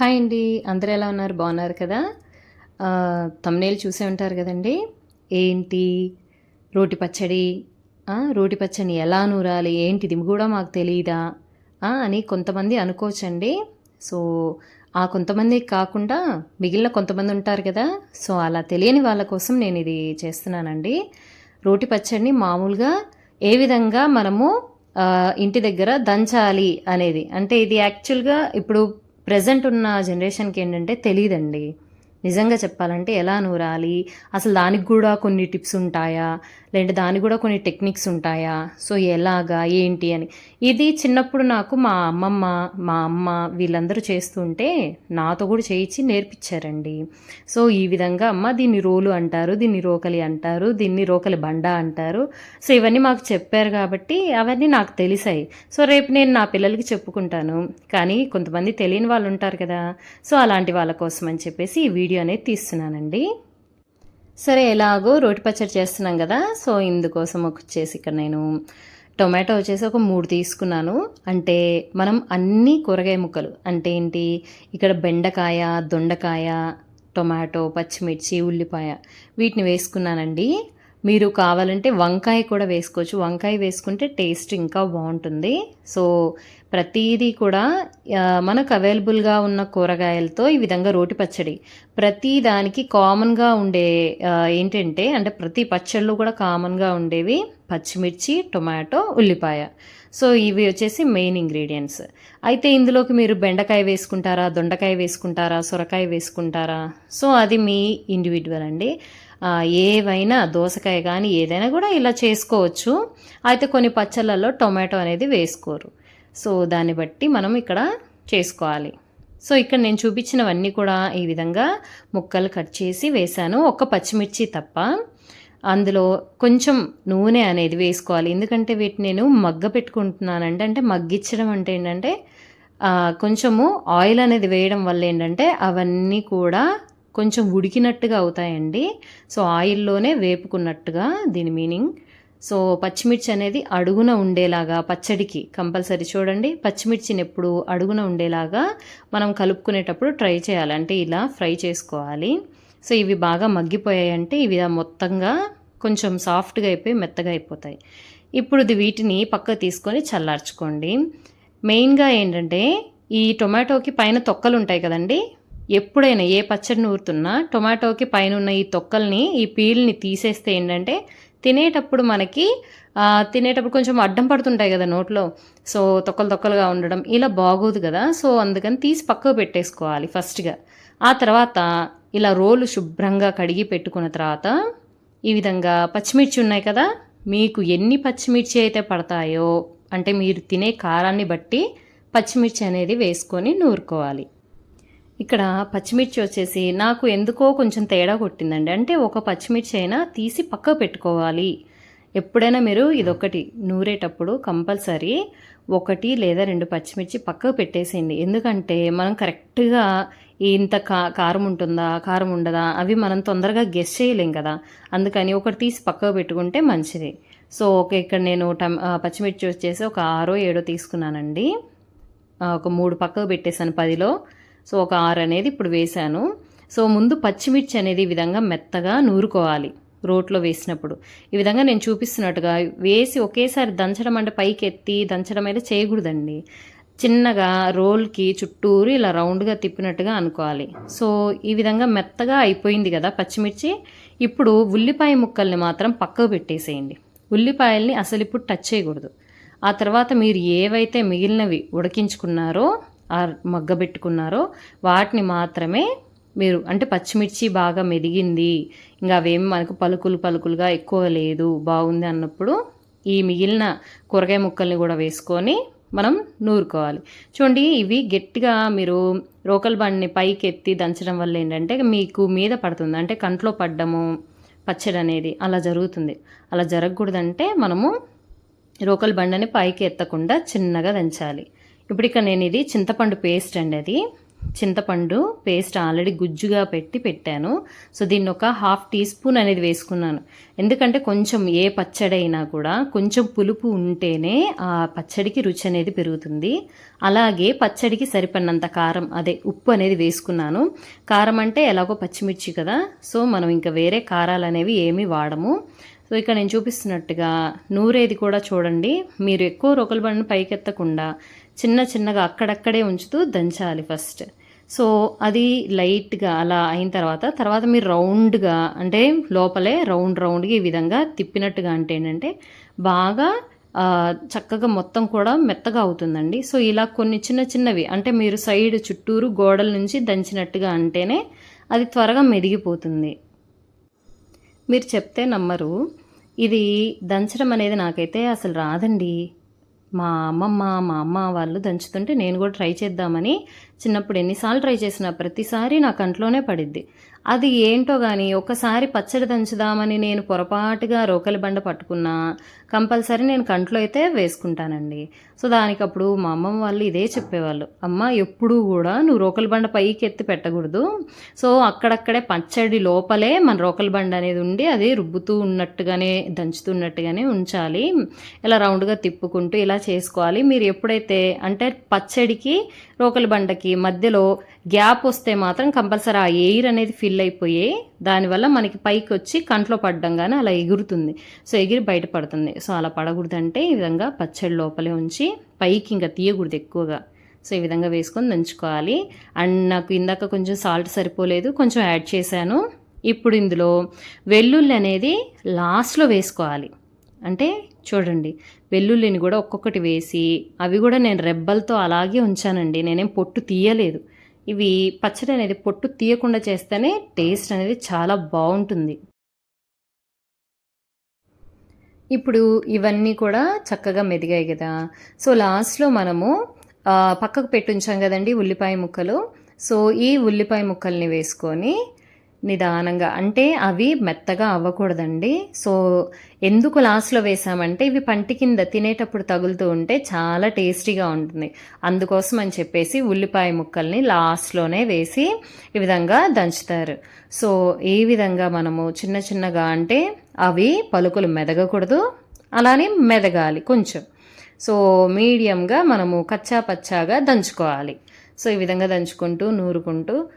Hi అండి. అందరూ ఎలా ఉన్నారు? బాగున్నారు కదా? తమ్నేలు చూసే ఉంటారు కదండి. ఏంటి? రోటి పచ్చడి. రోటి పచ్చడిని ఎలా నూరాలి? ఏంటిది? కూడా మాకు తెలియదా అని కొంతమంది అనుకోవచ్చండి. సో ఆ కొంతమంది కాకుండా మిగిలిన కొంతమంది ఉంటారు కదా? సో అలా తెలియని వాళ్ళ కోసం నేను ఇది చేస్తున్నానండి. రోటి పచ్చడిని మామూలుగా ఏ విధంగా మనము ఇంటి దగ్గర దంచాలి అనేది అంటే ఇది యాక్చువల్గా ఇప్పుడు ప్రజెంట్ ఉన్న జనరేషన్కి ఏంటంటే తెలియదండి. నిజంగా చెప్పాలంటే ఎలా నూరాలి? అసలు దానికి కూడా కొన్ని టిప్స్ ఉంటాయా? లేదంటే దానికి కూడా కొన్ని టెక్నిక్స్ ఉంటాయా? సో ఎలాగా? ఏంటి అని. ఇది చిన్నప్పుడు నాకు మా అమ్మమ్మ మా అమ్మ వీళ్ళందరూ చేస్తుంటే నాతో కూడా చేయించి నేర్పించారండి. సో ఈ విధంగా అమ్మ దీన్ని రోలు అంటారు దీన్ని రోకలి అంటారు దీన్ని రోకలి బండ అంటారు. సో ఇవన్నీ మాకు చెప్పారు కాబట్టి అవన్నీ నాకు తెలిసాయి. సో రేపు నేను నా పిల్లలకి చెప్పుకుంటాను. కానీ కొంతమంది తెలియని వాళ్ళు ఉంటారు కదా. సో అలాంటి వాళ్ళ కోసం అని చెప్పేసి ఈ వీడియో అనేది తీస్తున్నానండి. సరే ఎలాగో రోటి పచ్చడి చేస్తున్నాం కదా సో ఇందుకోసం వచ్చేసి ఇక్కడ నేను టొమాటో వచ్చేసి ఒక మూడు తీసుకున్నాను. అంటే మనం అన్ని కూరగాయ ముక్కలు అంటే ఏంటి ఇక్కడ బెండకాయ దొండకాయ టొమాటో పచ్చిమిర్చి ఉల్లిపాయ వీటిని వేసుకున్నానండి. మీరు కావాలంటే వంకాయ కూడా వేసుకోవచ్చు. వంకాయ వేసుకుంటే టేస్ట్ ఇంకా బాగుంటుంది. సో ప్రతిదీ కూడా మనకు అవైలబుల్గా ఉన్న కూరగాయలతో ఈ విధంగా రోటి పచ్చడి. ప్రతి దానికి కామన్గా ఉండే ఏంటంటే అంటే ప్రతి పచ్చళ్ళు కూడా కామన్గా ఉండేవి పచ్చిమిర్చి టొమాటో ఉల్లిపాయ. సో ఇవి వచ్చేసి మెయిన్ ఇంగ్రీడియంట్స్ అయితే ఇందులోకి మీరు బెండకాయ వేసుకుంటారా దొండకాయ వేసుకుంటారా సొరకాయ వేసుకుంటారా? సో అది మీ ఇండివిజువల్ అండి. ఏవైనా దోసకాయ కానీ ఏదైనా కూడా ఇలా చేసుకోవచ్చు. అయితే కొన్ని పచ్చళ్ళల్లో టొమాటో అనేది వేసుకోరు. సో దాన్ని బట్టి మనం ఇక్కడ చేసుకోవాలి. సో ఇక్కడ నేను చూపించినవన్నీ కూడా ఈ విధంగా ముక్కలు కట్ చేసి వేశాను. ఒక్క పచ్చిమిర్చి తప్ప అందులో కొంచెం నూనె అనేది వేసుకోవాలి. ఎందుకంటే వీటిని నేను మగ్గ పెట్టుకుంటున్నానంటే అంటే మగ్గించడం అంటే ఏంటంటే కొంచెము ఆయిల్ అనేది వేయడం వల్ల ఏంటంటే అవన్నీ కూడా కొంచెం ఉడికినట్టుగా అవుతాయండి. సో ఆయిల్లోనే వేపుకున్నట్టుగా దీని మీనింగ్ సో పచ్చిమిర్చి అనేది అడుగున ఉండేలాగా పచ్చడికి కంపల్సరీ చూడండి. పచ్చిమిర్చిని ఎప్పుడు అడుగున ఉండేలాగా మనం కలుపుకునేటప్పుడు ట్రై చేయాలి. అంటే ఇలా ఫ్రై చేసుకోవాలి. సో ఇవి బాగా మగ్గిపోయాయంటే ఇవి మొత్తంగా కొంచెం సాఫ్ట్గా అయిపోయి మెత్తగా అయిపోతాయి. ఇప్పుడు ఇది వీటిని పక్క తీసుకొని చల్లార్చుకోండి. మెయిన్గా ఏంటంటే ఈ టొమాటోకి పైన తొక్కలు ఉంటాయి కదండి. ఎప్పుడైనా ఏ పచ్చడి నూరుతున్నా టొమాటోకి పైన ఉన్న ఈ తొక్కల్ని ఈ పీల్ని తీసేస్తే ఏంటంటే తినేటప్పుడు మనకి తినేటప్పుడు కొంచెం అడ్డం పడుతుంటాయి కదా నోట్లో. సో తొక్కలు తొక్కలుగా ఉండడం ఇలా బాగోదు కదా. సో అందుకని తీసి పక్కకు పెట్టేసుకోవాలి ఫస్ట్గా. ఆ తర్వాత ఇలా రోలు శుభ్రంగా కడిగి పెట్టుకున్న తర్వాత ఈ విధంగా పచ్చిమిర్చి ఉన్నాయి కదా మీకు ఎన్ని పచ్చిమిర్చి అయితే పడతాయో అంటే మీరు తినే కారాన్ని బట్టి పచ్చిమిర్చి అనేది వేసుకొని నూరుకోవాలి. ఇక్కడ పచ్చిమిర్చి వచ్చేసి నాకు ఎందుకో కొంచెం తేడా కొట్టిందండి. అంటే ఒక పచ్చిమిర్చి అయినా తీసి పక్కకు పెట్టుకోవాలి. ఎప్పుడైనా మీరు ఇదొకటి నూరేటప్పుడు కంపల్సరీ ఒకటి లేదా రెండు పచ్చిమిర్చి పక్కకు పెట్టేసేయండి. ఎందుకంటే మనం కరెక్ట్గా ఇంత కా కారం ఉంటుందా కారం ఉండదా అవి మనం తొందరగా గెస్ చేయలేం కదా. అందుకని ఒకటి తీసి పక్కకు పెట్టుకుంటే మంచిది. సో ఓకే ఇక్కడ నేను టమ్ పచ్చిమిర్చి వచ్చేసి ఒక ఆరో ఏడో తీసుకున్నానండి. ఒక మూడు పక్కకు పెట్టేశాను పదిలో. సో ఒక ఆరు అనేది ఇప్పుడు వేశాను. సో ముందు పచ్చిమిర్చి అనేది ఈ విధంగా మెత్తగా నూరుకోవాలి రోట్లో వేసినప్పుడు. ఈ విధంగా నేను చూపిస్తున్నట్టుగా వేసి ఒకేసారి దంచడం అంటే పైకి ఎత్తి దంచడం అయితే చేయకూడదండి. చిన్నగా రోల్కి చుట్టూరు ఇలా రౌండ్గా తిప్పినట్టుగా అనుకోవాలి. సో ఈ విధంగా మెత్తగా అయిపోయింది కదా పచ్చిమిర్చి. ఇప్పుడు ఉల్లిపాయ ముక్కల్ని మాత్రం పక్కకు పెట్టేసేయండి. ఉల్లిపాయల్ని అసలు ఇప్పుడు టచ్ చేయకూడదు. ఆ తర్వాత మీరు ఏవైతే మిగిలినవి ఉడికించుకున్నారో మగ్గబెట్టుకున్నారో వాటిని మాత్రమే మీరు అంటే పచ్చిమిర్చి బాగా మెదిగింది ఇంకా అవేమి మనకు పలుకులు పలుకులుగా ఎక్కువ లేదు బాగుంది అన్నప్పుడు ఈ మిగిలిన కూరగాయ ముక్కల్ని కూడా వేసుకొని మనం నూరుకోవాలి. చూడండి ఇవి గట్టిగా మీరు రోకల్ బండిని పైకి ఎత్తి దంచడం వల్ల ఏంటంటే మీకు మీద పడుతుంది. అంటే కంట్లో పడ్డము పచ్చడి అనేది అలా జరుగుతుంది. అలా జరగకూడదంటే మనము రోకల్ బండని పైకి ఎత్తకుండా చిన్నగా దంచాలి. ఇప్పుడు ఇక నేను ఇది చింతపండు పేస్ట్ అండి అది. చింతపండు పేస్ట్ ఆల్రెడీ గుజ్జుగా పెట్టి పెట్టాను. సో దీన్ని ఒక హాఫ్ టీ స్పూన్ అనేది వేసుకున్నాను. ఎందుకంటే కొంచెం ఏ పచ్చడి అయినా కూడా కొంచెం పులుపు ఉంటేనే ఆ పచ్చడికి రుచి అనేది పెరుగుతుంది. అలాగే పచ్చడికి సరిపడినంత కారం అదే ఉప్పు అనేది వేసుకున్నాను. కారం అంటే ఎలాగో పచ్చిమిర్చి కదా. సో మనం ఇంకా వేరే కారాలు అనేవి ఏమీ వాడము. సో ఇక్కడ నేను చూపిస్తున్నట్టుగా నూరేది కూడా చూడండి. మీరు ఎక్కువ రొకలు బండిని పైకెత్తకుండా చిన్న చిన్నగా అక్కడక్కడే ఉంచుతూ దంచాలి ఫస్ట్. సో అది లైట్గా అలా అయిన తర్వాత తర్వాత మీరు రౌండ్గా అంటే లోపలే రౌండ్ రౌండ్గా ఈ విధంగా తిప్పినట్టుగా అంటే ఏంటంటే బాగా చక్కగా మొత్తం కూడా మెత్తగా అవుతుందండి. సో ఇలా కొన్ని చిన్న చిన్నవి అంటే మీరు సైడ్ చుట్టూరు గోడల నుంచి దంచినట్టుగా అంటేనే అది త్వరగా మెదిగిపోతుంది. మీరు చెప్తే నమ్మరు ఇది దంచడం అనేది నాకైతే అసలు రాదండి. మా అమ్మమ్మ మా అమ్మ వాళ్ళు దంచుతుంటే నేను కూడా ట్రై చేద్దామని చిన్నప్పుడు ఎన్నిసార్లు ట్రై చేసినా ప్రతిసారి నా కంట్లోనే పడిద్ది. అది ఏంటో కానీ ఒకసారి పచ్చడి దంచుదామని నేను పొరపాటుగా రోకలి బండ పట్టుకున్నా కంపల్సరీ నేను కంట్లో అయితే వేసుకుంటానండి. సో దానికి అప్పుడు మా అమ్మమ్మ వాళ్ళు ఇదే చెప్పేవాళ్ళు. అమ్మ ఎప్పుడూ కూడా నువ్వు రోకలి బండ పైకి ఎత్తి పెట్టకూడదు. సో అక్కడక్కడే పచ్చడి లోపలే మన రోకలి బండ అనేది ఉండి అది రుబ్బుతూ ఉన్నట్టుగానే దంచుతున్నట్టుగానే ఉంచాలి. ఇలా రౌండ్గా తిప్పుకుంటూ ఇలా చేసుకోవాలి. మీరు ఎప్పుడైతే అంటే పచ్చడికి రోకలి బండకి మధ్యలో గ్యాప్ వస్తే మాత్రం కంపల్సరీ ఆ ఎయిర్ అనేది ఫిల్ అయిపోయి దానివల్ల మనకి పైకి వచ్చి కంట్లో పడడం కానీ అలా ఎగురుతుంది. సో ఎగిరి బయటపడుతుంది. సో అలా పడకూడదంటే ఈ విధంగా పచ్చడి లోపలే ఉంచి పైకి ఇంకా తీయకూడదు ఎక్కువగా. సో ఈ విధంగా వేసుకొని దంచుకోవాలి. అండ్ నాకు ఇందాక కొంచెం సాల్ట్ సరిపోలేదు కొంచెం యాడ్ చేశాను. ఇప్పుడు ఇందులో వెల్లుల్లి అనేది లాస్ట్లో వేసుకోవాలి. అంటే చూడండి వెల్లుల్లిని కూడా ఒక్కొక్కటి వేసి అవి కూడా నేను రెబ్బలతో అలాగే ఉంచానండి. నేనేం పొట్టు తీయలేదు. ఇవి పచ్చడి అనేది పొట్టు తీయకుండా చేస్తేనే టేస్ట్ అనేది చాలా బాగుంటుంది. ఇప్పుడు ఇవన్నీ కూడా చక్కగా మెదిగాయి కదా. సో లాస్ట్లో మనము పక్కకు పెట్టి ఉంచాం కదండి ఉల్లిపాయ ముక్కలు. సో ఈ ఉల్లిపాయ ముక్కల్ని వేసుకొని నిదానంగా. అంటే అవి మెత్తగా అవ్వకూడదండి. సో ఎందుకు లాస్ట్లో వేసామంటే ఇవి పంటి కింద తినేటప్పుడు తగులుతూ ఉంటే చాలా టేస్టీగా ఉంటుంది. అందుకోసం అని చెప్పేసి ఉల్లిపాయ ముక్కల్ని లాస్ట్లోనే వేసి ఈ విధంగా దంచుతారు. సో ఈ విధంగా మనము చిన్న చిన్నగా అంటే అవి పలుకులు మెదగకూడదు. అలానే మెదగాలి కొంచెం. సో మీడియంగా మనము కచ్చా పచ్చాగా దంచుకోవాలి. సో ఈ విధంగా దంచుకుంటూ నూరుకుంటూ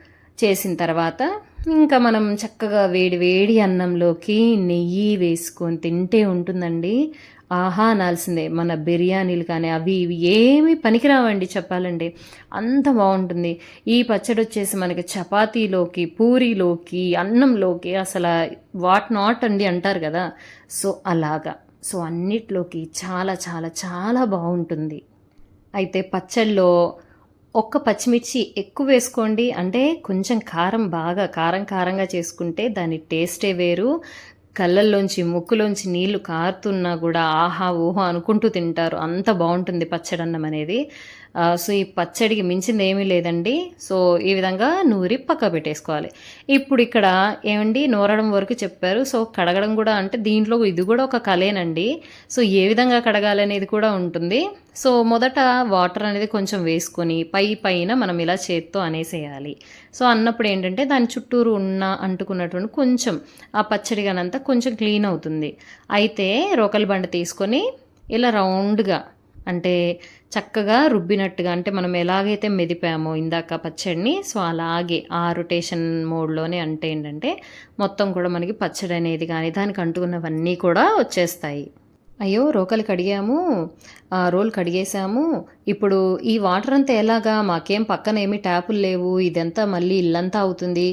చేసిన తర్వాత ఇంకా మనం చక్కగా వేడి వేడి అన్నంలోకి నెయ్యి వేసుకొని తింటే ఉంటుందండి. ఆహా అనాల్సిందే. మన బిర్యానీలు కానీ అవి ఇవి ఏమి పనికిరావండి చెప్పాలండి అంత బాగుంటుంది. ఈ పచ్చడి వచ్చేసి మనకి చపాతీలోకి పూరీలోకి అన్నంలోకి అసలు వాట్ నాట్ అండి అంటారు కదా. సో అలాగా. సో అన్నిట్లోకి చాలా చాలా చాలా బాగుంటుంది. అయితే పచ్చళ్ళలో ఒక్క పచ్చిమిర్చి ఎక్కువ వేసుకోండి. అంటే కొంచెం కారం బాగా కారం కారంగా చేసుకుంటే దాని టేస్టే వేరు. కళ్ళల్లోంచి ముక్కులోంచి నీళ్ళు కారుతున్నా కూడా ఆహా ఊహో అనుకుంటూ తింటారు. అంత బాగుంటుంది పచ్చడన్నం అనేది. సో ఈ పచ్చడికి మించింది ఏమీ లేదండి. సో ఈ విధంగా నూరి పక్క పెట్టేసుకోవాలి. ఇప్పుడు ఇక్కడ ఏమండి నూరడం వరకు చెప్పారు. సో కడగడం కూడా అంటే దీంట్లో ఇది కూడా ఒక కలేనండి సో ఏ విధంగా కడగాలి అనేది కూడా ఉంటుంది. సో మొదట వాటర్ అనేది కొంచెం వేసుకొని పై పైన మనం ఇలా చేత్తో అనేసేయాలి. సో అన్నప్పుడు ఏంటంటే దాని చుట్టూరు ఉన్న అంటుకున్నటువంటి కొంచెం ఆ పచ్చడి కానంతా కొంచెం క్లీన్ అవుతుంది. అయితే రోకలి బండ తీసుకొని ఇలా రౌండ్గా అంటే చక్కగా రుబ్బినట్టుగా అంటే మనం ఎలాగైతే మెదిపామో ఇందాక పచ్చడిని సో అలాగే ఆ రొటేషన్ మోడ్లోనే అంటే ఏంటంటే మొత్తం కూడా మనకి పచ్చడి అనేది కానీ దానికి అంటుకున్నవన్నీ కూడా వచ్చేస్తాయి. అయ్యో రోకలు కడిగాము రోల్ కడిగేసాము ఇప్పుడు ఈ వాటర్ అంతా ఎలాగా? మాకేం పక్కన ఏమి ట్యాపులు లేవు ఇదంతా మళ్ళీ ఇల్లంతా అవుతుంది.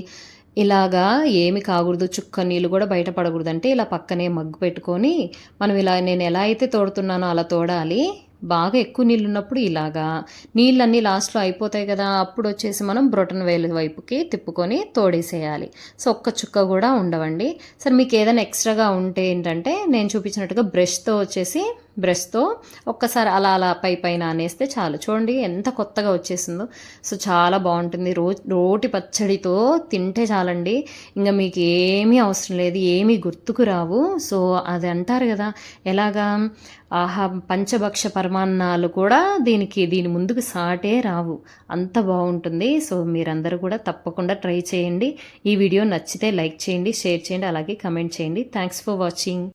ఇలాగా ఏమి కాకూడదు చుక్క నీళ్ళు కూడా బయటపడకూడదు అంటే ఇలా పక్కనే మగ్గు పెట్టుకొని మనం ఇలా నేను ఎలా అయితే తోడుతున్నానో అలా తోడాలి. బాగా ఎక్కువ నీళ్ళు ఉన్నప్పుడు ఇలాగా. నీళ్ళన్నీ లాస్ట్లో అయిపోతాయి కదా అప్పుడు వచ్చేసి మనం బ్రొటన్ వేలు వైపుకి తిప్పుకొని తోడేసేయాలి. సో ఒక్క చుక్క కూడా ఉండవండి. సరే మీకు ఏదైనా ఎక్స్ట్రాగా ఉంటే ఏంటంటే నేను చూపించినట్టుగా బ్రష్తో వచ్చేసి బ్రష్తో ఒక్కసారి అలా అలా పై పైన అనేస్తే చాలు. చూడండి ఎంత కొత్తగా వచ్చేసిందో. సో చాలా బాగుంటుంది. రో రోటి పచ్చడితో తింటే చాలండి. ఇంకా మీకు ఏమీ అవసరం లేదు ఏమీ గుర్తుకు రావు. సో అది అంటారు కదా ఎలాగా? ఆహా పంచభక్ష పరమాన్నాలు కూడా దీనికి దీని ముందుకు సాటే రావు. అంత బాగుంటుంది. సో మీరందరూ కూడా తప్పకుండా ట్రై చేయండి. ఈ వీడియో నచ్చితే లైక్ చేయండి షేర్ చేయండి అలాగే కమెంట్ చేయండి. Thanks for watching.